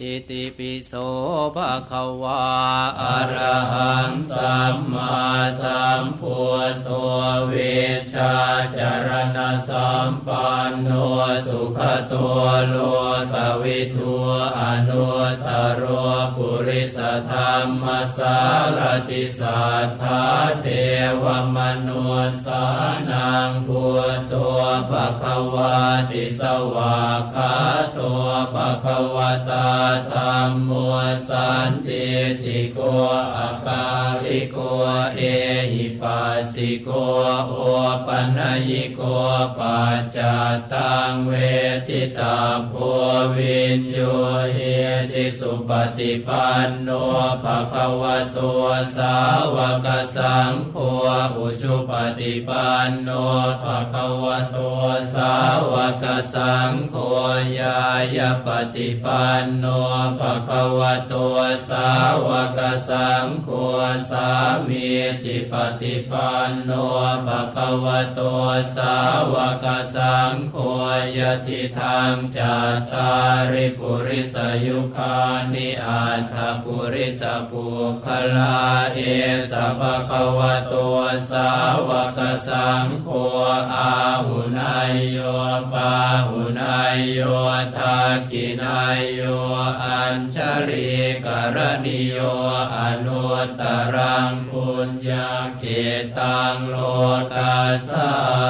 อิติปิโสภะคะวาอะ พุทโธเวชชาจารณสัมปันโนสุขตัวโลกวิทูอนุตรโรปุริสธรรมสารติสัทธาเทวมนุสสานังพุทโธภะคะวาติสวากขาโตภะคะวตาธรรมโมสันติติโกอาคา ลิโกเอหิปัสสิโกโอปัญญิโกปัจจตังเวทิตาโพวินโยเฮติสุปฏิปันโนภะคะวะโตสาวกสังโฆอุชุปฏิปันโนภะคะวะโตสาว กสังโฆยายาปฏิปันโนภะคะวะโตสาวกสังโฆสามีจิปฏิปันโนภะคะวะโตสาวกสังโฆยติทางจัตตาริปุริสยุคานิอัตถปุริสปุคลาเอสะภะคะวะโตสาวกสังโฆอาหุนายโย ปาหุนายโยทากินายโยอัญชริกรณิโยอนุตตรังปุญญาเกตังโลกัสา